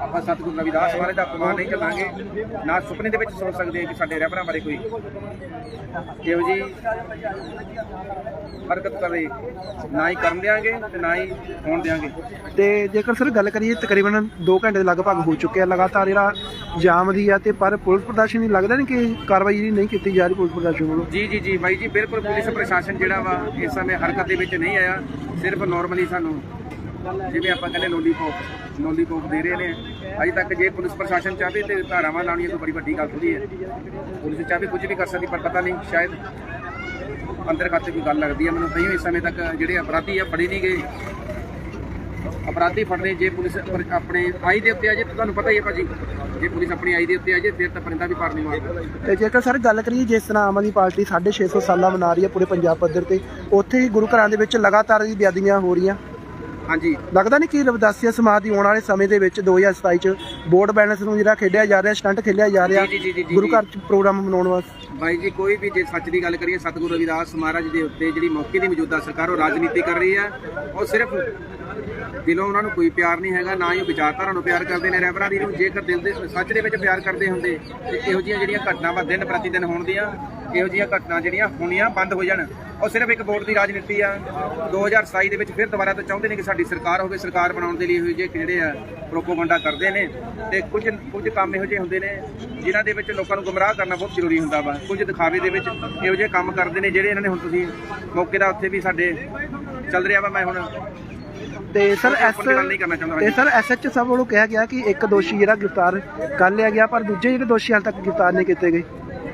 ਆਪਾਂ ਸਤਿਗੁਰੂ ਰਵਿਦਾਸ ਮਹਾਰਾਜ ਦਾ ਅਪਮਾਨ ਨਹੀਂ ਕਰਾਂਗੇ ਨਾ ਸੁਪਨੇ ਦੇ ਵਿੱਚ ਸੋਚ ਸਕਦੇ ਕਿ ਸਾਡੇ ਰਹਿਬਰਾਂ ਬਾਰੇ ਕੋਈ। ਇਹੋ ਜੀ? ਹਰਕਤ ਕਰੇ ਨਾ ਹੀ ਕਰਨ ਦਿਆਂਗੇ ਤੇ ਨਾ ਹੀ ਹੋਣ ਦਿਆਂਗੇ। ਤੇ ਜੇਕਰ ਸਰ ਗੱਲ ਕਰੀਏ ਤਕਰੀਬਨ 2 ਘੰਟੇ ਦੇ ਲਗਭਗ ਹੋ ਚੁੱਕੇ ਆ ਲਗਾਤਾਰ ਜਿਹੜਾ ਜਾਮ ਦੀ ਆ ਤੇ ਪਰ ਪੁਲਿਸ ਪ੍ਰਸ਼ਾਸਨ ਨਹੀਂ ਲੱਗਦਾ ਨਹੀਂ ਕਿ ਕਾਰਵਾਈ ਜਿਹੜੀ ਨਹੀਂ ਕੀਤੀ ਜਾ ਰਹੀ ਪੁਲਿਸ ਪ੍ਰਸ਼ਾਸਨ ਵੱਲੋਂ? ਜੀ ਜੀ ਜੀ ਬਾਈ ਜੀ ਬਿਲਕੁਲ ਪੁਲਿਸ ਪ੍ਰਸ਼ਾਸਨ ਜਿਹੜਾ ਵਾ ਇਸ ਸਮੇਂ ਹਰਕਤ ਦੇ ਵਿੱਚ ਨਹੀਂ ਆਇਆ ਸਿਰਫ ਨਾਰਮਲੀ ਸਾਨੂੰ ਜਿਵੇਂ ਆਪਾਂ ਕਹਿੰਦੇ ਲੋਲੀਪੌਪ ਲੋਲੀਪੌਪ ਦੇ ਰਹੇ ਨੇ। ਅਜੇ ਤੱਕ ਜੇ ਪੁਲਿਸ ਪ੍ਰਸ਼ਾਸਨ ਚਾਹੇ ਤੇ ਧਾਰਾਵਾਂ ਲਾਉਣੀਆਂ ਕੋਈ ਬੜੀ ਵੱਡੀ ਗੱਲ ਥੋੜੀ ਹੈ। ਪੁਲਿਸ ਚਾਹੇ ਕੁਝ ਵੀ ਕਰ ਸਕਦੀ, ਪਰ ਪਤਾ ਨਹੀਂ, ਸ਼ਾਇਦ ਅੰਦਰ ਖਾਤੇ ਕੋਈ ਗੱਲ ਲੱਗਦੀ ਹੈ। ਮੈਨੂੰ ਤਾਂ ਇਸ ਸਮੇਂ ਤੱਕ ਜਿਹੜੇ ਅਪਰਾਧੀ ਆ, ਫੜੇ ਨਹੀਂ ਗਏ। ਅਪਰਾਧੀ ਫੜਨੇ, ਜੇ ਪੁਲਿਸ ਆਪਣੇ ਆਈ ਦੇ ਉੱਤੇ ਆ ਜੇ ਤਾਂ ਤੁਹਾਨੂੰ ਪਤਾ ਹੀ ਹੈ ਭਾਜੀ। ਜੇ ਪੁਲਿਸ ਆਪਣੀ ਆਈ ਦੇ ਉੱਤੇ ਆ ਜੇ, ਫਿਰ ਤਾਂ ਪਰਿੰਦਾ ਵੀ ਪਾਰ ਨਹੀਂ ਮਾਰਦਾ। ਤੇ ਜੇਕਰ ਸਰ ਗੱਲ ਕਰੀਏ, ਜਿਸ ਤਰ੍ਹਾਂ ਆਮ ਆਦਮੀ ਪਾਰਟੀ 650 ਸਾਲਾਂ ਮਨਾ ਰਹੀ ਹੈ ਪੂਰੇ ਪੰਜਾਬ ਪੱਧਰ ਤੇ, ਉੱਥੇ ਹੀ ਗੁਰੂ ਘਰਾਂ ਦੇ ਵਿੱਚ ਲਗਾਤਾਰ ਹੀ ਬੇਅਦਬੀਆਂ ਹੋ ਰਹੀਆਂ। ਹਾਂਜੀ ਲੱਗਦਾ ਨਹੀਂ ਕਿ ਰਵਿਦਾਸੀਆ ਸਮਾਜ ਦੀ ਆਉਣ ਵਾਲੇ ਸਮੇਂ ਦੇ ਵਿੱਚ 2027 ਚ ਵੋਟ ਬੈਲੈਂਸ ਨੂੰ ਜਿਹੜਾ ਖੇਡਿਆ ਜਾ ਰਿਹਾ ਸਟੰਟ ਖੇਡਿਆ ਜਾ ਰਿਹਾ ਜੀ, ਜੀ, ਜੀ, ਜੀ, ਗੁਰੂ। ਘਰ ਚ ਪ੍ਰੋਗਰਾਮ ਮਨਾਉਣ ਵਾਸਤੇ ਭਾਈ ਜੀ ਕੋਈ ਵੀ ਜੇ ਸੱਚ ਦੀ ਗੱਲ ਕਰੀਏ ਸਤਿਗੁਰੂ ਰਵਿਦਾਸ ਮਹਾਰਾਜ ਦੇ ਉੱਤੇ ਜਿਹੜੀ ਮੌਕੇ ਦੀ ਮੌਜੂਦਾ ਸਰਕਾਰ ਉਹ ਰਾਜਨੀਤੀ ਕਰ ਰਹੀ ਹੈ ਉਹ ਸਿਰਫ ਦਿਲੋਂ ਉਹਨਾਂ ਨੂੰ ਕੋਈ ਪਿਆਰ ਨਹੀਂ ਹੈਗਾ ਨਾ ਹੀ ਉਹ ਵਿਚਾਰਧਾਰਾ ਨੂੰ ਪਿਆਰ ਕਰਦੇ ਨੇ ਰਹਿਬਰਾਂ ਦੀ ਨੂੰ ਜੇਕਰ ਦਿਲ ਦੇ ਸੱਚ ਦੇ ਵਿੱਚ ਪਿਆਰ ਕਰਦੇ ਹੁੰਦੇ ਤੇ ਇਹੋ ਜਿਹੀਆਂ ਜਿਹੜੀਆਂ ਘਟਨਾਵਾਂ ਦਿਨ ਪ੍ਰਤੀ ਦਿਨ ਹੋਣ ਦੀਆਂ ਇਹੋ ਜਿਹੀਆਂ ਘਟਨਾ ਜਿਹੜੀਆਂ ਹੋਣੀਆਂ ਬੰਦ ਹੋ ਜਾਣ। ਉਹ ਸਿਰਫ ਇੱਕ ਵੋਟ ਦੀ ਰਾਜਨੀਤੀ ਆ। 2027 ਦੇ ਵਿੱਚ ਫਿਰ ਦੁਬਾਰਾ ਤੋਂ ਚਾਹੁੰਦੇ ਨੇ ਕਿ ਸਾਡੀ ਸਰਕਾਰ ਹੋਵੇ ਸਰਕਾਰ ਬਣਾਉਣ ਦੇ ਲਈ ਇਹੋ ਜਿਹੇ ਜਿਹੜੇ ਆ ਪ੍ਰੋਪੋਗੰਡਾ ਕਰਦੇ ਨੇ ਤੇ ਕੁਝ ਕੁਝ ਕੰਮ ਇਹੋ ਜਿਹੇ ਹੁੰਦੇ ਨੇ ਜਿਨ੍ਹਾਂ ਦੇ ਵਿੱਚ ਲੋਕਾਂ ਨੂੰ ਗੁੰਮਰਾਹ ਕਰਨਾ ਬਹੁਤ ਜ਼ਰੂਰੀ ਹੁੰਦਾ ਵਾ। ਕੁਝ ਦਿਖਾਵੇ ਦੇ ਵਿੱਚ ਇਹੋ ਜਿਹੇ ਕੰਮ ਕਰਦੇ ਨੇ ਜਿਹੜੇ ਇਹਨਾਂ ਨੇ ਹੁਣ ਤੁਸੀਂ ਮੌਕੇ ਦਾ ਉੱਥੇ ਵੀ ਸਾਡੇ ਚੱਲ ਰਿਹਾ ਵਾ ਮੈਂ ਹੁਣ ਤੇ ਸਰ ਐਸ ਤੇ ਸਰ ਐਸਐਚ ਸਾਹਿਬ ਵੱਲੋਂ ਕਿਹਾ ਗਿਆ ਕਿ ਇੱਕ ਦੋਸ਼ੀ ਜਿਹੜਾ ਗ੍ਰਿਫਤਾਰ ਕਰ ਲਿਆ ਗਿਆ ਪਰ ਦੂਜੇ ਜਿਹੜੇ ਦੋਸ਼ੀ ਹਾਲ ਤੱਕ ਗ੍ਰਿਫਤਾਰ ਨਹੀਂ ਕੀਤੇ ਗਏ।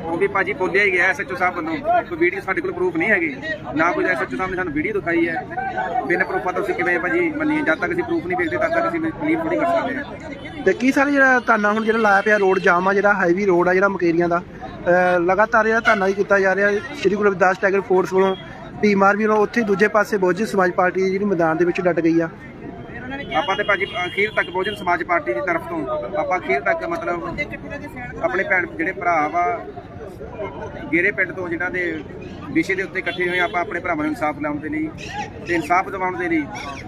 ਉਹ ਵੀ ਭਾਜੀ ਬੋਲਿਆ ਹੀ ਗਿਆ ਐਸਐਚਓ ਸਾਹਿਬ ਵੱਲੋਂ। ਕੋਈ ਵੀਡੀਓ ਸਾਡੇ ਕੋਲ ਪ੍ਰੂਫ ਨਹੀਂ ਹੈਗੀ। ਨਾ ਕੋਈ ਐਸਐਚਓ ਸਾਹਿਬ ਨੇ ਸਾਨੂੰ ਵੀਡੀਓ ਦਿਖਾਈ ਹੈ। ਬਿਨ ਪ੍ਰੂਫਾਂ ਤੋਂ ਅਸੀਂ ਕਿਵੇਂ ਭਾਜੀ ਮੰਨੀਏ? ਜਦ ਤੱਕ ਅਸੀਂ ਪ੍ਰੂਫ ਨਹੀਂ ਵੇਖਦੇ ਤਦ ਤੱਕ ਅਸੀਂ ਬਲੀਵ ਥੋੜੀ ਕਰ ਸਕਦੇ ਹਾਂ। ਤੇ ਕੀ ਸਰ ਜਿਹੜਾ ਧਰਨਾ ਹੁਣ ਜਿਹੜਾ ਲਾਇਆ ਪਿਆ ਰੋਡ ਜਾਮ ਆ ਜਿਹੜਾ ਹਾਈਵੇ ਰੋਡ ਆ ਜਿਹੜਾ ਮਕੇਰੀਆਂ ਦਾ ਲਗਾਤਾਰ ਜਿਹੜਾ ਧਰਨਾ ਹੀ ਕੀਤਾ ਜਾ ਰਿਹਾ ਸ਼੍ਰੀ ਗੁਰੂ ਰਵਿਦਾਸ ਟੈਗਰ ਫੋਰਸ ਵੱਲੋਂ ਭੀਮਾਰ ਵੀ ਵੱਲੋਂ ਉੱਥੇ ਦੂਜੇ ਪਾਸੇ ਬਹੁਜਨ ਸਮਾਜ ਪਾਰਟੀ ਦੀ ਜਿਹੜੀ ਮੈਦਾਨ ਦੇ ਵਿੱਚ ਡਟ ਗਈ ਆ। ਆਪਾਂ ਤੇ ਭਾਜੀ ਅਖੀਰ ਤੱਕ ਬਹੁਜਨ ਸਮਾਜ ਪਾਰਟੀ ਦੀ ਤਰਫ ਤੋਂ ਆਪਾਂ ਅਖੀਰ ਤੱਕ ਮਤਲਬ ਆਪਣੇ ਭੈਣ ਜਿਹੜੇ ਭਰਾ ਵਾ ਗੇਰੇ ਪਿੰਡ ਤੋਂ ਜਿਨ੍ਹਾਂ ਦੇ ਵਿਸ਼ੇ ਦੇ ਉੱਤੇ ਇਕੱਠੇ ਹੋਏ ਆਪਾਂ ਆਪਣੇ ਭਰਾਵਾਂ ਨੂੰ ਇਨਸਾਫ ਦਿਲਾਉਣ ਦੇ ਲਈ ਤੇ ਇਨਸਾਫ ਦਿਵਾਉਣ ਦੇ ਲਈ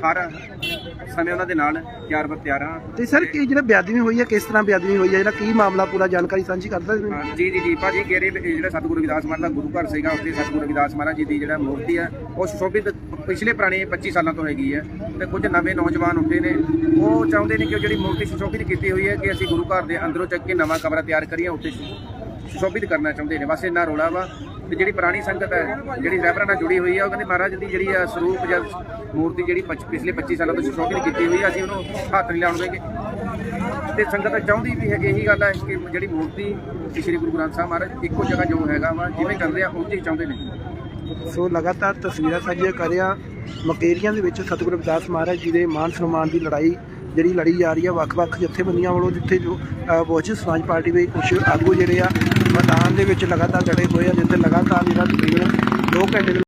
ਹਰ ਸਮੇਂ ਉਹਨਾਂ ਦੇ ਨਾਲ ਤਿਆਰ ਬਰ ਤਿਆਰ ਹਾਂ। ਤੇ ਸਰ ਕੀ ਜਿਹੜਾ ਬੇਅਦਬੀ ਹੋਈ ਹੈ ਕਿਸ ਤਰ੍ਹਾਂ ਬੇਅਦਬੀ ਹੋਈ ਹੈ ਜਿਹੜਾ ਕੀ ਮਾਮਲਾ ਪੂਰਾ ਜਾਣਕਾਰੀ ਸਾਂਝੀ ਕਰਦਾ ਜੀ ਜੀ ਜੀ ਭਾਜੀ ਗੇਰੇ ਜਿਹੜਾ ਸਤਿਗੁਰੂ ਰਵਿਦਾਸ ਮਹਾਰਾਜ ਦਾ ਗੁਰੂ ਘਰ ਸੀਗਾ ਉੱਥੇ ਸਤਿਗੁਰੂ ਰਵਿਦਾਸ ਮਹਾਰਾਜ ਜੀ ਦੀ ਜਿਹੜਾ ਮੂਰਤੀ ਹੈ ਉਹ ਸੁਸ਼ੋਭਿਤ ਪਿਛਲੇ ਪੁਰਾਣੇ 25 ਸਾਲਾਂ ਤੋਂ ਹੈਗੀ ਹੈ ਤੇ ਕੁਝ ਨਵੇਂ ਨੌਜਵਾਨ ਉੱਠੇ ਨੇ। ਉਹ ਚਾਹੁੰਦੇ ਨੇ ਕਿ ਉਹ ਜਿਹੜੀ ਮੂਰਤੀ ਸੁਸ਼ੋਭਿਤ ਕੀਤੀ ਹੋਈ ਹੈ ਕਿ ਅਸੀਂ ਗੁਰੂ ਘਰ ਦੇ ਅੰਦਰੋਂ ਚੱਕ ਕੇ ਨਵਾਂ ਕਮਰਾ ਤਿਆਰ ਕਰੀਏ ਉੱਥੇ ਸੁਸ਼ੋਭਿਤ ਕਰਨਾ ਚਾਹੁੰਦੇ ਨੇ। ਬਸ ਇੰਨਾ ਰੋਲਾ ਵਾ ਤੇ ਜਿਹੜੀ ਪੁਰਾਣੀ ਸੰਗਤ ਹੈ, ਜਿਹੜੀ ਰਹਿਬਰਾਂ ਨਾਲ ਜੁੜੀ ਹੋਈ ਹੈ ਉਹ ਕਹਿੰਦੇ ਮਹਾਰਾਜ ਦੀ ਜਿਹੜੀ ਆ ਸਰੂਪ ਜਾਂ ਮੂਰਤੀ ਜਿਹੜੀ ਪਿਛਲੇ 25 ਸਾਲਾਂ ਤੋਂ ਸੁਸ਼ੋਭਿਤ ਕੀਤੀ ਹੋਈ ਹੈ ਅਸੀਂ ਉਹਨੂੰ ਹੱਥ ਨਹੀਂ ਲਾਉਣ ਦੇਗੇ। ਤੇ ਸੰਗਤ ਚਾਹੁੰਦੀ ਵੀ ਹੈ ਇਹੀ ਗੱਲ ਹੈ ਕਿ ਜਿਹੜੀ ਮੂਰਤੀ ਸ੍ਰੀ ਗੁਰੂ ਗ੍ਰੰਥ ਸਾਹਿਬ ਮਹਾਰਾਜ ਇੱਕੋ ਜਗ੍ਹਾ ਜੋ ਹੈਗਾ ਵਾ, ਜਿਵੇਂ ਕਰਦੇ ਆ ਉਹ ਹੀ ਚਾਹੁੰਦੇ ਨੇ। ਸੋ ਲਗਾਤਾਰ ਤਸਵੀਰਾਂ ਸਾਂਝੀਆਂ ਕਰ ਰਿਹਾ ਮਕੇਰੀਆਂ ਦੇ ਵਿੱਚ ਸਤਿਗੁਰੂ ਰਵਿਦਾਸ ਮਹਾਰਾਜ ਜੀ ਦੇ ਮਾਨ ਸਨਮਾਨ ਦੀ ਲੜਾਈ ਜਿਹੜੀ ਲੜੀ ਜਾ ਰਹੀ ਹੈ ਵੱਖ-ਵੱਖ ਜਥੇਬੰਦੀਆਂ ਵੱਲੋਂ ਜਿੱਥੇ ਜੋ ਬਹੁਜਨ ਸਮਾਜ ਪਾਰਟੀ ਦੇ ਕੁਝ ਆਗੂ ਜਿਹੜੇ ਆ, ਮੈਦਾਨ ਦੇ ਵਿੱਚ ਲਗਾਤਾਰ ਡਟੇ ਹੋਏ ਆ, ਜਿੱਥੇ ਲਗਾਤਾਰ ਜਿਹੜਾ ਤਕਰੀਬਨ 2 ਘੰਟੇ